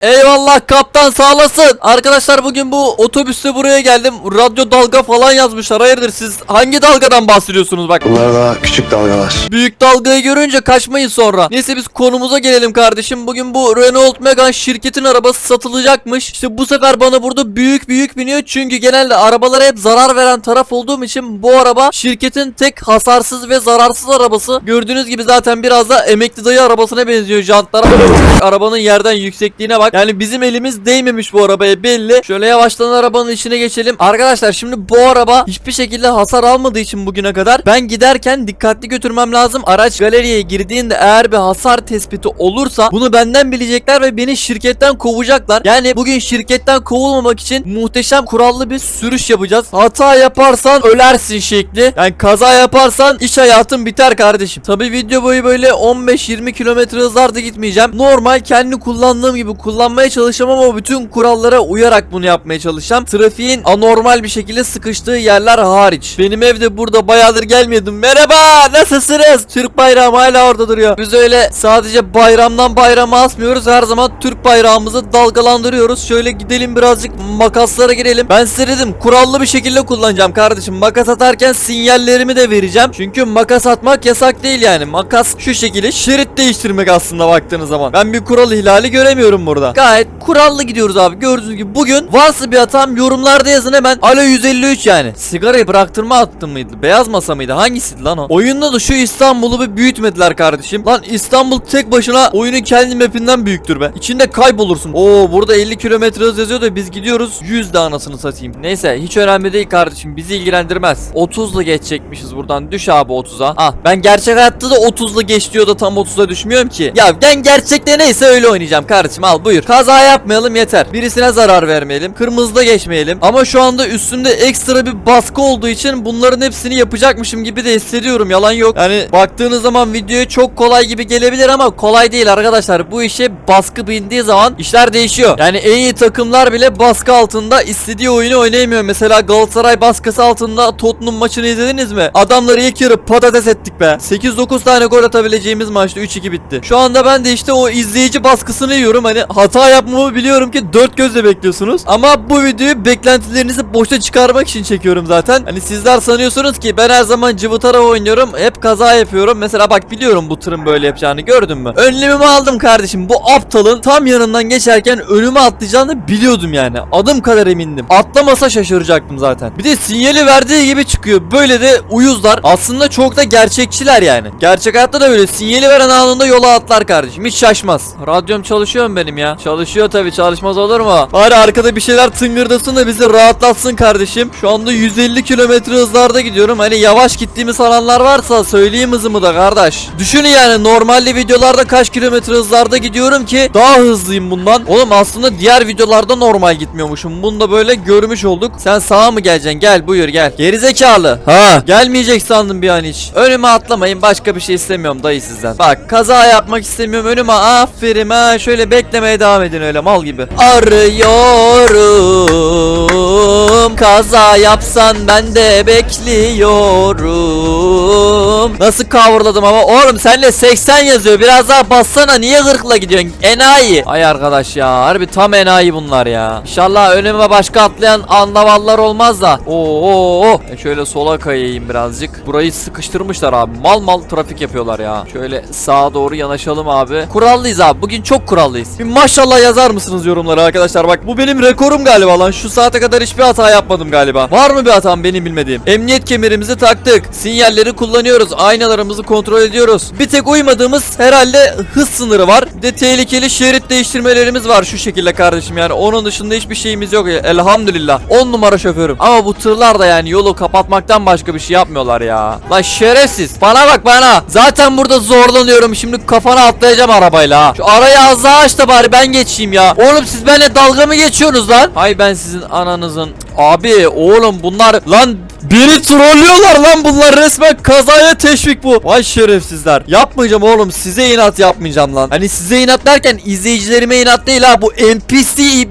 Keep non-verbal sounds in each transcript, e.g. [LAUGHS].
Eyvallah kaptan sağ olasın. Arkadaşlar bugün bu otobüste buraya geldim. Radyo dalga falan yazmışlar. Hayırdır siz hangi dalgadan bahsediyorsunuz bak. Bunlar daha küçük dalgalar. Büyük dalgayı görünce kaçmayın sonra. Neyse biz konumuza gelelim kardeşim. Bugün bu Renault Megane şirketin arabası satılacakmış. İşte bu sefer bana burada büyük büyük biniyor. Çünkü genelde arabalara hep zarar veren taraf olduğum için bu araba şirketin tek hasarsız ve zararsız arabası. Gördüğünüz gibi zaten biraz da emekli dayı arabasına benziyor jantlara. Arabanın yerden yüksekliğine bak. Yani bizim elimiz değmemiş bu arabaya belli. Şöyle yavaştan arabanın içine geçelim. Arkadaşlar şimdi bu araba hiçbir şekilde hasar almadığı için bugüne kadar ben giderken dikkatli götürmem lazım. Araç galeriye girdiğinde eğer bir hasar tespiti olursa bunu benden bilecekler ve beni şirketten kovacaklar. Yani bugün şirketten kovulmamak için muhteşem kurallı bir sürüş yapacağız. Hata yaparsan ölersin şekli. Yani kaza yaparsan iş hayatın biter kardeşim. Tabi video boyu böyle 15-20 kilometre hızlarda gitmeyeceğim. Normal kendi kullandığım gibi kullanmaya çalışacağım ama bütün kurallara uyarak bunu yapmaya çalışacağım. Trafiğin anormal bir şekilde sıkıştığı yerler hariç. Benim evde burada bayağıdır gelmiyordum. Merhaba nasılsınız? Türk bayrağım hala orada duruyor. Biz öyle sadece bayramdan bayrama asmıyoruz. Her zaman Türk bayrağımızı dalgalandırıyoruz. Şöyle gidelim birazcık makaslara girelim. Ben size dedim kurallı bir şekilde kullanacağım kardeşim. Makas atarken sinyallerimi de vereceğim. Çünkü makas atmak yasak değil yani. Makas şu şekilde şerit değiştirmek aslında baktığınız zaman. Ben bir kural ihlali göremiyorum burada. Gayet kurallı gidiyoruz abi. Gördüğünüz gibi bugün varsa bir hatam yorumlarda yazın hemen. Alo 153 yani. Sigarayı bıraktırma attım mıydı? Beyaz masa mıydı? Hangisiydi lan o? Oyunda da şu İstanbul'u bir büyütmediler kardeşim. Lan İstanbul tek başına oyunun kendi mapinden büyüktür be. İçinde kaybolursun. Oo burada 50 kilometre hız yazıyor da biz gidiyoruz 100 de anasını satayım. Neyse hiç önemli değil kardeşim. Bizi ilgilendirmez. 30'la geçecekmişiz buradan. Düş abi 30'a. Ah ben gerçek hayatta da 30'la geç da tam 30'a düşmüyorum ki. Ya ben gerçekte neyse öyle oynayacağım kardeşim al buyur. Kaza yapmayalım yeter. Birisine zarar vermeyelim. Kırmızıda geçmeyelim. Ama şu anda üstünde ekstra bir baskı olduğu için bunların hepsini yapacakmışım gibi de hissediyorum. Yalan yok. Yani baktığınız zaman videoya çok kolay gibi gelebilir ama kolay değil arkadaşlar. Bu işe baskı bindiği zaman işler değişiyor. Yani en iyi takımlar bile baskı altında istediği oyunu oynayamıyor. Mesela Galatasaray baskısı altında Tottenham maçını izlediniz mi? Adamları ilk yarı patates ettik be. 8-9 tane gol atabileceğimiz maçta 3-2 bitti. Şu anda ben de işte o izleyici baskısını yiyorum. Hani hata yapmamı biliyorum ki dört gözle bekliyorsunuz. Ama bu videoyu beklentilerinizi boşa çıkarmak için çekiyorum zaten. Hani sizler sanıyorsunuz ki ben her zaman cıvıtara oynuyorum. Hep kaza yapıyorum. Mesela bak biliyorum bu tırın böyle yapacağını gördün mü? Önlemimi aldım kardeşim. Bu aptalın tam yanından geçerken önüme atlayacağını biliyordum yani. Adım kadar emindim. Atlamasa şaşıracaktım zaten. Bir de sinyali verdiği gibi çıkıyor. Böyle de uyuzlar. Aslında çok da gerçekçiler yani. Gerçek hayatta da böyle sinyali veren anında yola atlar kardeşim. Hiç şaşmaz. Radyom çalışıyor mu benim ya? Çalışıyor tabii çalışmaz olur mu? Bari arkada bir şeyler tıngırdasın da bizi rahatlatsın kardeşim. Şu anda 150 kilometre hızlarda gidiyorum. Hani yavaş gittiğimi sananlar varsa söyleyeyim hızımı da kardeş. Düşünün yani normalde videolarda kaç kilometre hızlarda gidiyorum ki daha hızlıyım bundan. Oğlum aslında diğer videolarda normal gitmiyormuşum. Bunu da böyle görmüş olduk. Sen sağa mı geleceksin? Gel buyur gel. Gerizekalı. Ha gelmeyecek sandım bir an hiç. Önüme atlamayın başka bir şey istemiyorum dayı sizden. Bak kaza yapmak istemiyorum önüme aferin ha şöyle beklemeye devam edin öyle mal gibi. Arıyorum kaza yapsan ben de bekliyorum. Nasıl kavurladım ama oğlum senle 80 yazıyor biraz daha bassana niye 40'la gidiyorsun enayi. Ay arkadaş ya harbi tam enayi bunlar ya. İnşallah önüme başka atlayan andavallar olmaz da. Oo, oo. E şöyle sola kayayım birazcık. Burayı sıkıştırmışlar abi. Mal mal trafik yapıyorlar ya. Şöyle sağa doğru yanaşalım abi. Kurallıyız abi. Bugün çok kurallıyız. Bir maşallah yazar mısınız yorumlara arkadaşlar? Bak bu benim rekorum galiba lan. Şu saate kadar hiçbir hata yapmadım galiba. Var mı bir hatam benim bilmediğim? Emniyet kemerimizi taktık. Sinyalleri kullanıyoruz. Aynalarımızı kontrol ediyoruz. Bir tek uymadığımız herhalde hız sınırı var. Bir de tehlikeli şerit değiştirmelerimiz var şu şekilde kardeşim yani. Onun dışında hiçbir şeyimiz yok. Elhamdülillah. 10 numara şoförüm. Ama bu tırlar da yani yolu kapatmaktan başka bir şey yapmıyorlar ya. Lan şerefsiz. Bana bak bana. Zaten burada zorlanıyorum. Şimdi kafana atlayacağım arabayla. Şu arayı az daha aç da bari ben geçeyim ya. Oğlum siz benimle dalga mı geçiyorsunuz lan? Hay ben sizin ananızın. Abi oğlum bunlar lan Beni trollüyorlar lan bunlar resmen kazaya teşvik bu. Vay şerefsizler. Yapmayacağım oğlum size inat yapmayacağım lan. Hani size inat derken izleyicilerime inat değil ha bu NPC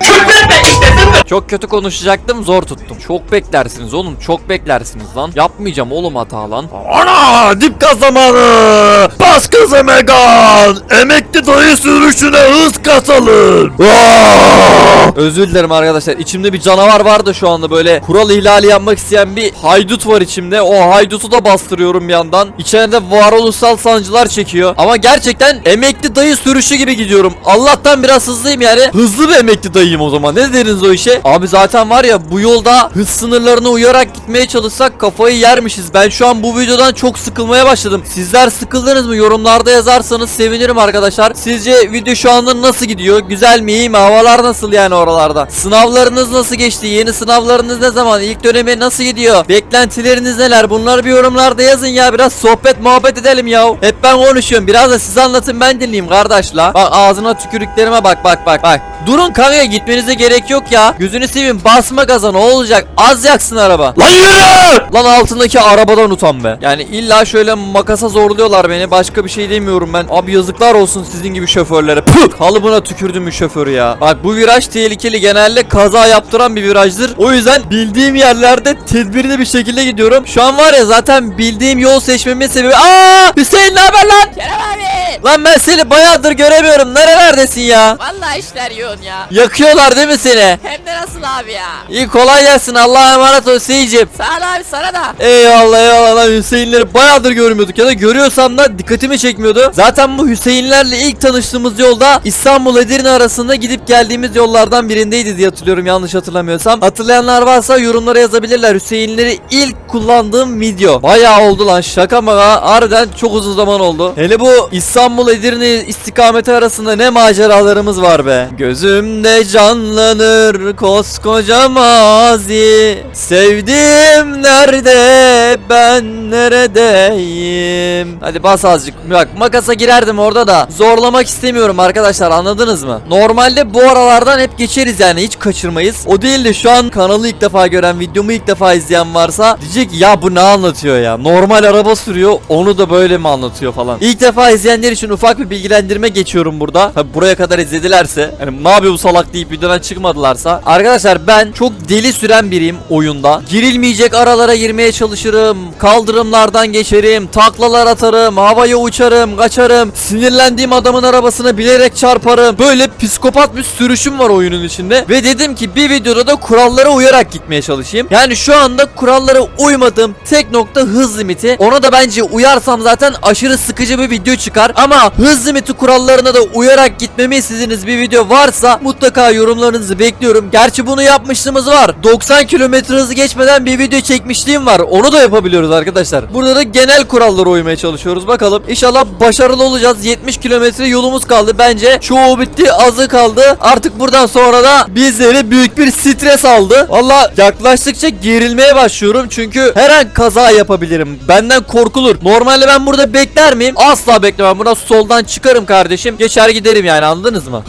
Küfretme işlesin mi? Çok kötü konuşacaktım zor tuttum. Çok beklersiniz oğlum çok beklersiniz lan. Yapmayacağım oğlum hata lan. Ana dip gaz zamanı. Bas gaza Megan. Emekli dayı sürüşüne hız katalım. Aa! Özür dilerim arkadaşlar. İçimde bir canavar vardı şu anda böyle kural ihlali yapmak isteyen bir haydut var içimde. O haydutu da bastırıyorum bir yandan. İçeride varoluşsal sancılar çekiyor. Ama gerçekten emekli dayı sürüşü gibi gidiyorum. Allah'tan biraz hızlıyım yani. Hızlı bir emekli dayıyım o zaman. Ne dediniz o işe? Abi zaten var ya bu yolda hız sınırlarına uyarak gitmeye çalışsak kafayı yermişiz. Ben şu an bu videodan çok sıkılmaya başladım. Sizler sıkıldınız mı? Yorumlarda yazarsanız sevinirim arkadaşlar. Sizce video şu anda nasıl gidiyor? Güzel mi? iyi mi? Havalar nasıl yani oralarda? Sınavlarınız nasıl geçti? Yeni sınavlarınız ne zaman? İlk dönemi nasıl gidiyor? Beklentileriniz neler? Bunları bir yorumlarda yazın ya. Biraz sohbet muhabbet edelim ya. Hep ben konuşuyorum. Biraz da siz anlatın ben dinleyeyim kardeşla. Bak ağzına tükürüklerime bak bak bak bak. Durun kanka gitmenize gerek yok ya. Gözünü seveyim basma gaza ne olacak? Az yaksın araba. Lan yürü. Lan altındaki arabadan utan be. Yani illa şöyle makasa zorluyorlar beni. Başka bir şey demiyorum ben. Abi yazıklar olsun sizin gibi şoförlere. Puh! Kalıbına tükürdüm mü şoförü ya. Bak bu viraj tehlikeli. Genelde kaza yaptıran bir virajdır. O yüzden bildiğim yerlerde tedbirli bir şekilde gidiyorum. Şu an var ya zaten bildiğim yol seçmemin sebebi. Aa! Hüseyin ne haber lan? Kerem abi. Lan ben seni bayağıdır göremiyorum. Nerelerdesin ya? Vallahi işler yoğun ya. Yakıyorlar değil mi seni? Hem de nasıl abi ya. İyi kolay gelsin. Allah'a emanet ol Hüseyin'cim. Sağ ol abi sana da. Eyvallah eyvallah lan Hüseyinleri bayağıdır görmüyorduk ya da görüyorsam da dikkatimi çekmiyordu. Zaten bu Hüseyinlerle ilk tanıştığımız yolda İstanbul Edirne arasında gidip geldiğimiz yollardan birindeydi diye hatırlıyorum yanlış hatırlamıyorsam. Hatırlayanlar varsa yorumlara yazabilirler. Hüseyinleri ilk kullandığım video. Bayağı oldu lan şaka maka harbiden çok uzun zaman oldu. Hele bu İstanbul Edirne istikameti arasında ne maceralarımız var be. Gözümde canlanır koskoca mazi. Sevdim nerede ben neredeyim. Hadi bas azıcık. Bak makasa girerdim orada da. Zorlamak istemiyorum arkadaşlar anladınız mı? Normalde bu aralardan hep geçeriz yani hiç kaçırmayız. O değil de şu an kanalı ilk defa gören videomu ilk defa izleyen varsa diyecek ya bu ne anlatıyor ya. Normal araba sürüyor onu da böyle mi anlatıyor falan. İlk defa izleyenler için ufak bir bilgilendirme geçiyorum burada. Tabi buraya kadar izledilerse hani ne yapıyor bu salak deyip videodan çıkmadılarsa. Arkadaşlar ben çok deli süren biriyim oyunda. Girilmeyecek aralara girmeye çalışırım. Kaldırımlardan geçerim. Taklalar atarım. Havaya uçarım. Kaçarım. Sinirlendiğim adamın arabasına bilerek çarparım. Böyle psikopat bir sürüşüm var oyunun içinde. Ve dedim ki bir videoda da kurallara uyarak gitmeye çalışayım. Yani şu anda kurallara uymadığım tek nokta hız limiti. Ona da bence uyarsam zaten aşırı sıkıcı bir video çıkar. Ama hız limiti kurallarına da uyarak gitmemi istediğiniz bir video varsa mutlaka yorumlarınızı bekliyorum. Gerçi bunu yapmışlığımız var. 90 kilometre hızı geçmeden bir video çekmişliğim var. Onu da yapabiliyoruz arkadaşlar. Burada da genel kurallara uymaya çalışıyoruz. Bakalım. İnşallah başarılı olacağız. 70 kilometre yolumuz kaldı. Bence çoğu bitti. Azı kaldı. Artık buradan sonra da bizleri büyük bir stres aldı. Valla yaklaştıkça gerilmeye başlıyorum. Çünkü her an kaza yapabilirim. Benden korkulur. Normalde ben burada bekler miyim? Asla beklemem. Buna soldan çıkarım kardeşim. Geçer giderim yani anladınız mı?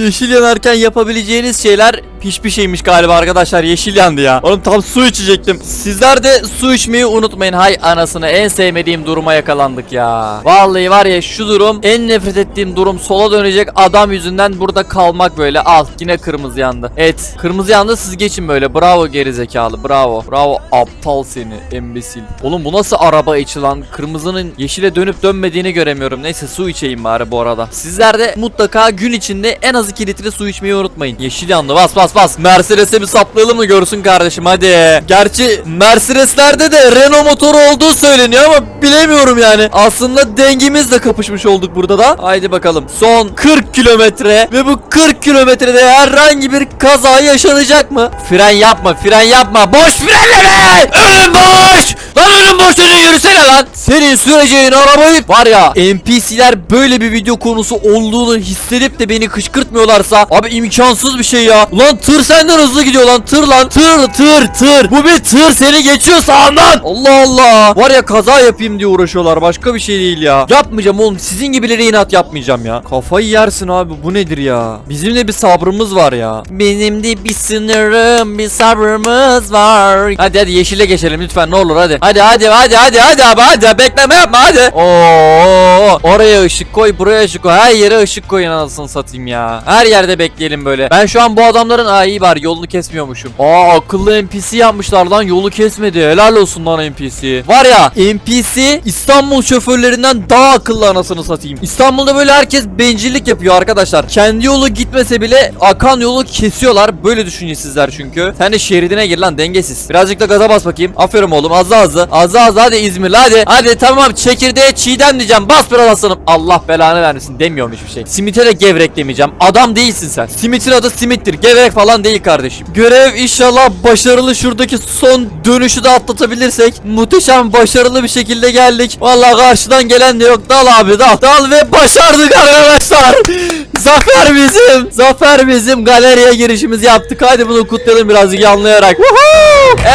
Yeşil yanarken yapabileceğiniz şeyler hiçbir şeymiş galiba arkadaşlar. Yeşil yandı ya. Oğlum tam su içecektim. Sizler de su içmeyi unutmayın. Hay anasını en sevmediğim duruma yakalandık ya. Vallahi var ya şu durum en nefret ettiğim durum sola dönecek adam yüzünden burada kalmak böyle. Al yine kırmızı yandı. Evet kırmızı yandı siz geçin böyle. Bravo gerizekalı bravo. Bravo aptal seni embesil. Oğlum bu nasıl araba içi lan? Kırmızının yeşile dönüp dönmediğini göremiyorum. Neyse su içeyim bari bu arada. Sizler de mutlaka gün içinde en az 2 litre su içmeyi unutmayın. Yeşil yandı bas bas bas. Mercedes'e bir saplayalım mı görsün kardeşim hadi. Gerçi Mercedes'lerde de Renault motoru olduğu söyleniyor ama bilemiyorum yani. Aslında dengimizle kapışmış olduk burada da. Haydi bakalım. Son 40 kilometre ve bu 40 kilometrede herhangi bir kaza yaşanacak mı? Fren yapma, fren yapma. Boş frenleme! Önüm boş! Lan önüm boş önün yürüsene lan. Senin süreceğin arabayı var ya NPC'ler böyle bir video konusu olduğunu hissedip de beni kışkırtmıyorlarsa abi imkansız bir şey ya. Lan tır senden hızlı gidiyor lan tır lan tır tır tır. Bu bir tır seni geçiyor sağından. Allah Allah. Var ya kaza yapayım diye uğraşıyorlar başka bir şey değil ya. Yapmayacağım oğlum sizin gibileri inat yapmayacağım ya. Kafayı yersin abi bu nedir ya. Bizim de bir sabrımız var ya. Benim de bir sınırım bir sabrımız var. Hadi hadi yeşile geçelim lütfen ne olur hadi. Hadi hadi hadi hadi hadi abi hadi bekleme yapma hadi. Oo oraya ışık koy buraya ışık koy her yere ışık koyun anasını satayım ya. Her yerde bekleyelim böyle. Ben şu an bu adamların aa iyi var yolunu kesmiyormuşum. Aa akıllı NPC yapmışlar lan yolu kesmedi. Helal olsun lan NPC. Var ya NPC İstanbul şoförlerinden daha akıllı anasını satayım. İstanbul'da böyle herkes bencillik yapıyor arkadaşlar. Kendi yolu gitmese bile akan yolu kesiyorlar. Böyle düşüncesizler çünkü. Sen de şeridine gir lan dengesiz. Birazcık da gaza bas bakayım. Aferin oğlum azı azı. Azı azı hadi İzmir hadi. Hadi tamam çekirdeğe çiğdem diyeceğim. Bas biraz aslanım. Allah belanı vermesin demiyorum hiçbir şey. Simite de gevrek demeyeceğim. Adam değilsin sen. Simitin adı simittir. Gevrek falan değil kardeşim. Görev inşallah başarılı şuradaki son dönüşü de atlatabilirsek. Muhteşem başarılı bir şekilde geldik. Vallahi karşıdan gelen de yok. Dal abi dal. Dal ve başardık arkadaşlar. [LAUGHS] Zafer bizim. Zafer bizim. Galeriye girişimizi yaptık. Hadi bunu kutlayalım birazcık yanlayarak.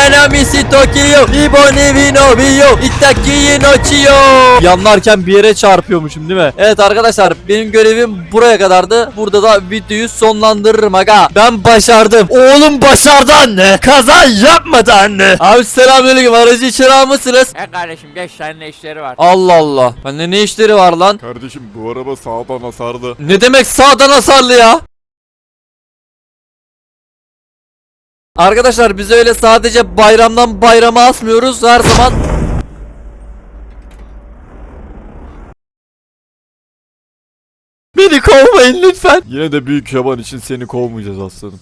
Enamisi Tokyo. Iboni vino bio. Itaki no chiyo. Yanlarken bir yere çarpıyormuşum değil mi? Evet arkadaşlar benim görevim buraya kadardı. Burada da videoyu sonlandırırım aga. Ben başardım. Oğlum başardı anne. Kaza yapmadı anne. Abi selamünaleyküm. Aracı içeri almışsınız. He kardeşim geç seninle işleri var. Allah Allah. Bende ne işleri var lan? Kardeşim bu araba sağdan hasarlı. Ne demek sağdan hasarlı ya? Arkadaşlar biz öyle sadece bayramdan bayrama asmıyoruz. Her zaman Beni kovmayın lütfen. Yine de büyük yaban için seni kovmayacağız aslanım.